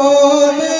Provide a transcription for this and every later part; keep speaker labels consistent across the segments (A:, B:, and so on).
A: Bonnie.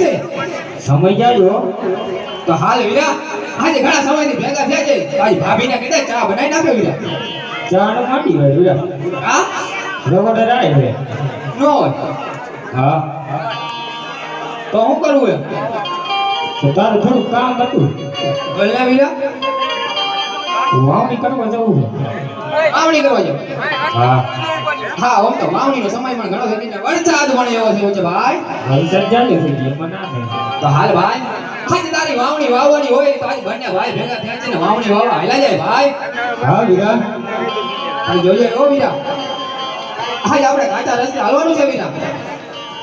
A: છે.
B: સમય જાજો
A: તો હાલ વીરા આજે ઘણા સમયથી ભેગા થયા છે. તારી ભાભીને કીધે ચા બનાવી નાખે વીરા.
B: ચા નો માટી હોય વીરા.
A: હા?
B: રગોડે રાય છે.
A: નો
B: હા.
A: તો હું કરવું એમ?
B: તો તારું થોડું કામ હતું.
A: બોલ ને વીરા.
B: વાવણી કરવા જવું છે.
A: વાવણી કરવા જવું
B: હા.
A: હા ઓમ તો વાવણીનો સમય પણ ઘણો થઈ ગયો છે. વરસાદ પણ એવો થયો છે ભાઈ.
B: વરસાદ જાજો થઈ ગયો ના
A: તો હાલ ભાઈ આજે તારી વાવણી વાવવાની હોય તો આજ બંને ભાઈ ભેગા થયા છે ને વાવણી વાવવા હાલ્યા જાય ભાઈ.
B: હા વીરા
A: અને જોઈએ ઓ વીરા આજ આપણે કાચા રસ્તે હાલવાનું છે વીરા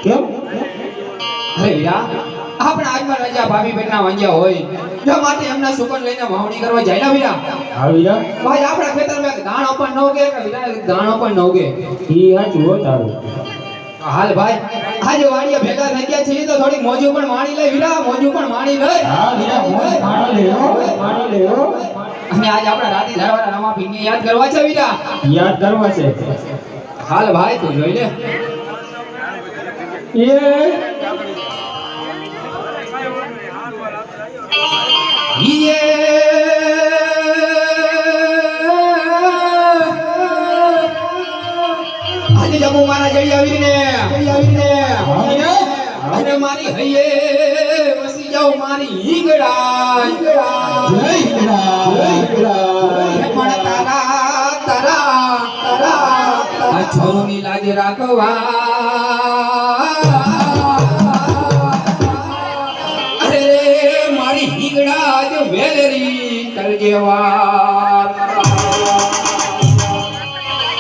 B: કેમ?
A: અરે વીરા આપણે આજમાં રજા ભાભી બેટના વાંજ્યા હોય જો માટે એમના સુકન લઈને વાવણી કરવા જાય ને વીરા?
B: હા વીરા.
A: ભાઈ આપણા ખેતરમાં દાણો પણ ન ઉગે કે વીરા દાણો પણ ન ઉગે?
B: ઈ હાચું હો તારું.
A: હાલ ભાઈ આજે વાડીએ ભેગા થઈ ગયા છીએ તો થોડી મોજું પણ માણી લે વીરા મોજું પણ માણી લે.
B: હા વીરા મોજ માણી લેવો માણી લેવો
A: અને આજ આપણા રાતી ધરવાના રામા ભીને યાદ કરવા છે વીરા?
B: યાદ કરવા છે.
A: હાલ ભાઈ તું જોઈ લે.
B: એ
A: આજે જમુ મારા જઈ આવીને જઈ આવીને અને મારી હૈયે વસી જાઉં મારી ઈગડા ઈગડા હે પણ તારા તારા તારા આ છોરુની લાજ રાખવા.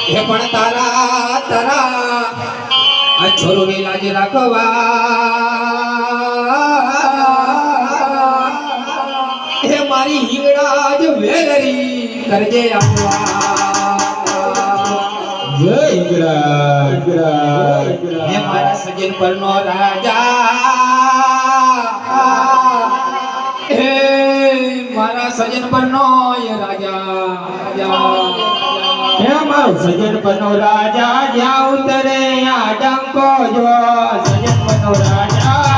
A: હે પણ તારા તારા છોરુની લાજ રાખવા. હે મારી હિંગડા જ વેલરી કરજે આપવા. જય હિંગડા હિંગડા
B: હે મારા સજન પરનો રાજા. એ રાજા
A: હે મારો સજન પનો રાજા, જ્યાં ઉતરે આ ડંકો જો સજન પનો રાજા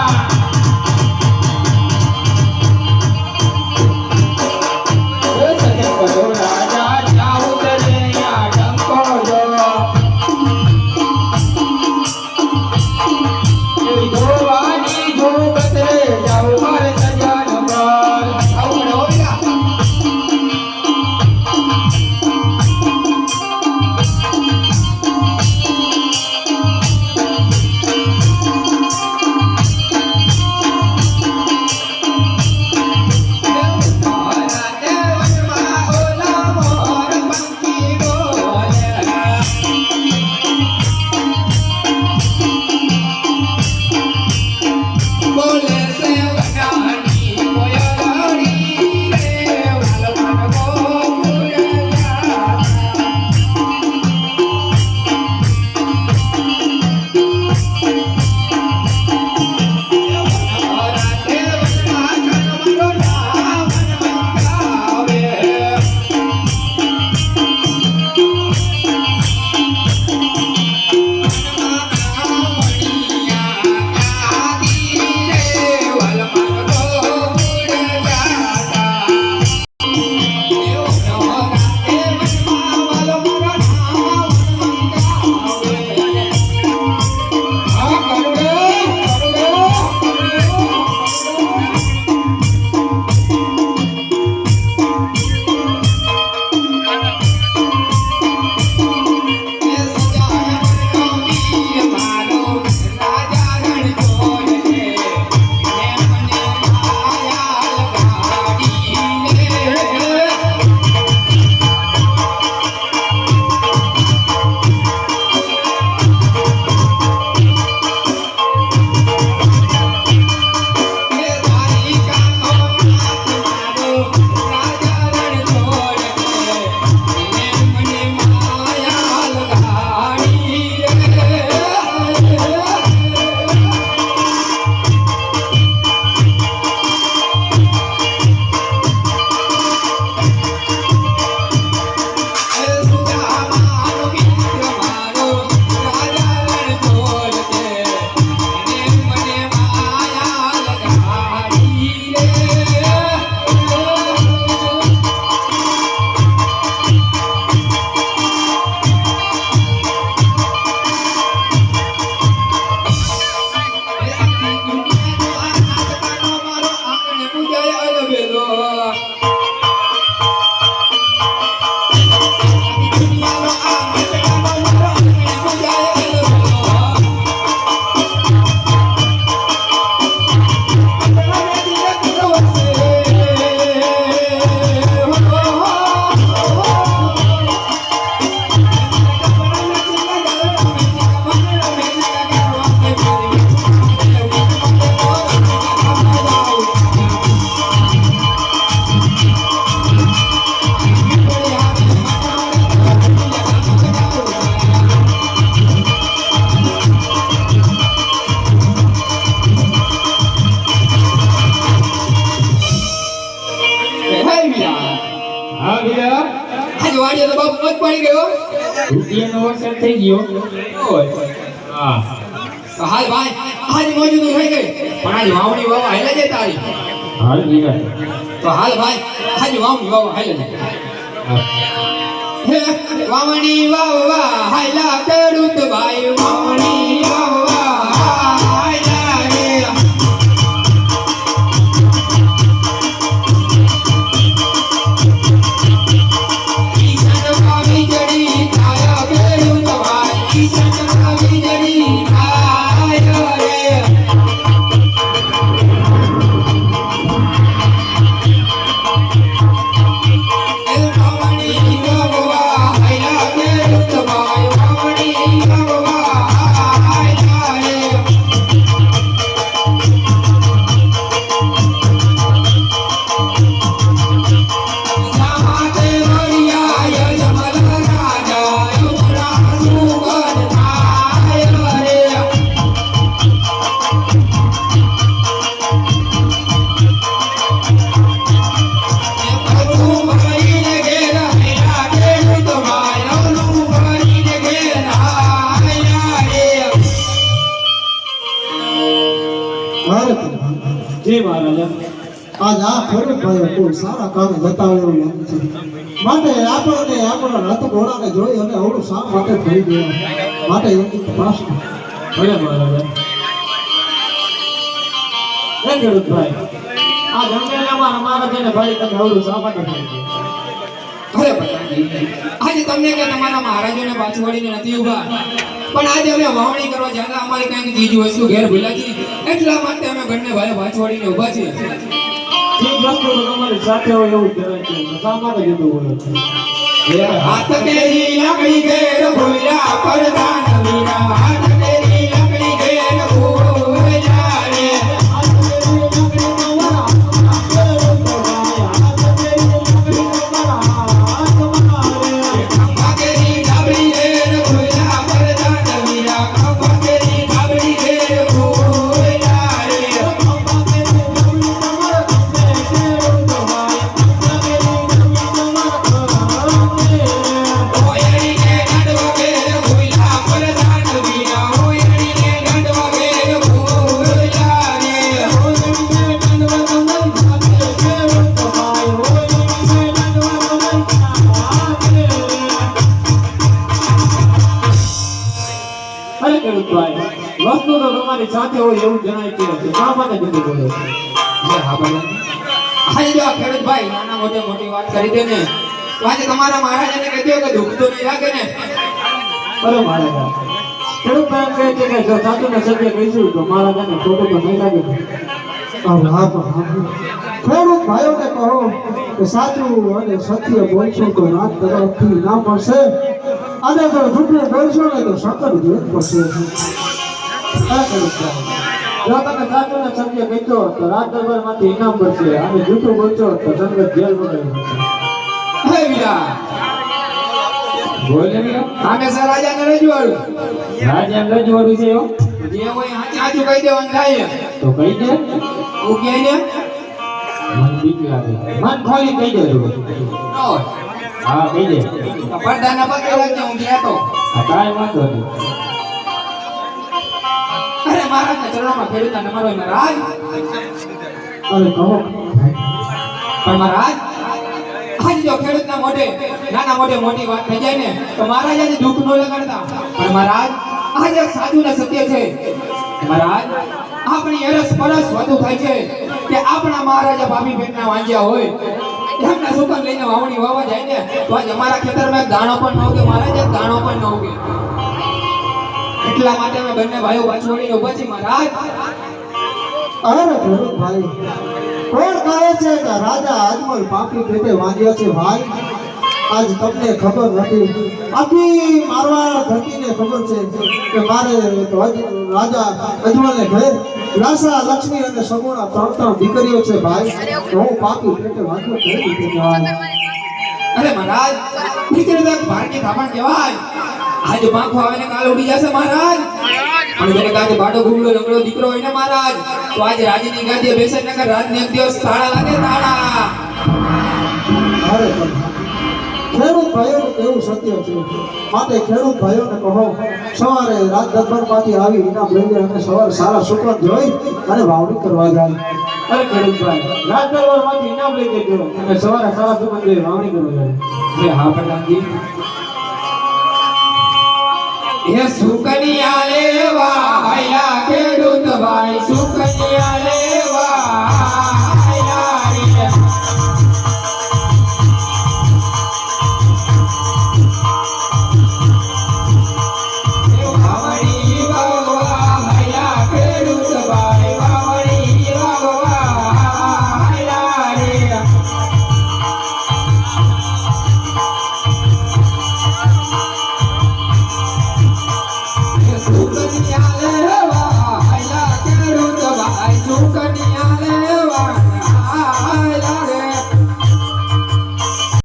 A: હા
B: આજે વાડીએ તો બાપ મત પડી ગયો.
A: રૂપિયાનો વરસાદ થઈ ગયો. હા.
B: હાલ ભાઈ આજ મોજું તો થઈ ગઈ. પણ આજ વાવણી વાવા હાલે છે તારી.
A: હાલ
B: તો હાલ ભાઈ આજ વાવણી વાવા હાલે છે. વાવણી વાવા હાયલા ખેડૂત ભાઈ વાવણી જી મહારાજા
C: આજ આ ખેડૂત ભાઈ સારા કામે જતા હોય માટે આપણને આપણા ઘોડાને જોઈ અને અવળું શા માટે થઈ ગયા? માટે એની તપાસ
B: ભલે મહારાજા. ખેડૂતભાઈ, આ જંગલમાં અમારા છે ભાઈ તમે અવળું શા માટે થઈ ગયા?
A: અરે આજે તમને કે તમારા મહારાજોને પાછું વળીને નથી ઊભા પણ આજે અમે વાવણી કરવા જ્યાં અમારી કંઈક બીજી વસ્તુ ઘેર ભૂલાતી એટલા માટે અમે બંને ભાઈ વાંચવાડીને ઊભા છીએ.
B: તમારી સાથે હોય એવું કહેવાય છે. તો શા બોલો
A: હાથ કે લાકડી ઘેર ભૂલ્યા
B: તમારી સાથે હોય એવું જણાય કે તો શા માટે જુદું બોલો
A: હા પ્રધાનજી. આજે જો ખેડૂત ભાઈ નાના મોટે મોટી વાત કરી દે ને તો આજે તમારા મહારાજાને કહેજો કે નહીં લાગે ને.
B: અરે મહારાજા. ખેડૂતભાઈ કહે છે કે જો સાચું ને સત્ય કહીશું તો મહારાજાને ખોટું તો નહીં લાગે.
C: હા પણ હા. ખેડૂત ભાઈઓને કહો કે સાચું અને સત્ય બોલશો તો રાત તરફથી ના પડશે. અને જો જૂઠું બોલશો ને તો સતત જેલ પડશે.
B: હા જો તમે સાચું ને સત્ય તો રાજ દરબારમાંથી ઇનામ મળશે અને જૂઠું બોલશો તો સંગત જેલ દે. મન ખોલી કહી દેજો હા કહી દે.
A: પડદાના પગે લાગજે હું ગયા
B: તો કાંઈ વાંધો નહીં.
A: મહારાજના ચરણોમાં ફેરવતા નમર મહારાજ
C: અરે કહો
A: પણ મહારાજ આજ જો ખેડૂતના મોઢે નાના મોઢે મોટી વાત થઈ જાય ને તો મહારાજ આજે દુઃખ ન લગાડતા પણ મહારાજ આજે સાચું ને સત્ય છે મહારાજ આપણી અરસ પરસ વધુ થાય છે કે આપણા મહારાજા ભાભી બેનના વાંજ્યા હોય એમના સુકન લઈને વાવણી વાવા જાય ને તો આજ અમારા ખેતરમાં દાણો પણ ન ઉગે મહારાજા દાણો પણ ન ઉગે એટલા માટે અમે બંને ભાઈઓ પાછું વળીને ઊભા છીએ મહારાજ.
C: અરે ખેડૂત ભાઈ કોણ કહે છે કે રાજા અજમલ પાપી પેટે વાગ્યો છે ભાઈ? આજ તમને ખબર નથી. આખી મારવાડ ધરતીને ખબર છે કે મારે રાજા અજમલને ઘરે લાસા લક્ષ્મી અને સગુણા ત્રણ ત્રણ દીકરીઓ છે ભાઈ. હું પાપી પેટે વાગ્યો છે
A: અરે મહારાજ દીકરી ભાગ્ય થાપણ કહેવાય. આજ પાંખો આવે ને કાલ ઉડી જશે મહારાજ. પણ જેને કાજે બાડો ગુગડો લંગડો દીકરો હોય ને મહારાજ તો આજે રાજીની ગાદીએ બેસે ને રાત ને એક દિવસ તાળા લાગે તાળા
C: અરે ખેડૂત ભાઈઓનું કેવું સત્ય છે. માટે ખેડૂત ભાઈઓને કહો સવારે રાત દરબારમાંથી આવી ઇનામ લઈને અને સવારે સારા શુક્ર જોઈ અને વાવણી કરવા જાય.
B: અરે ખેડૂતભાઈ રાજ દરબારમાંથી ઇનામ લઈ દેજો અને સવારે સાડા જોઈ વાવણી કરવા જાય.
A: હા પ્રધાનજી હે સુકન્યા લેવા હયા ખેડૂત ભાઈ સુકન્યા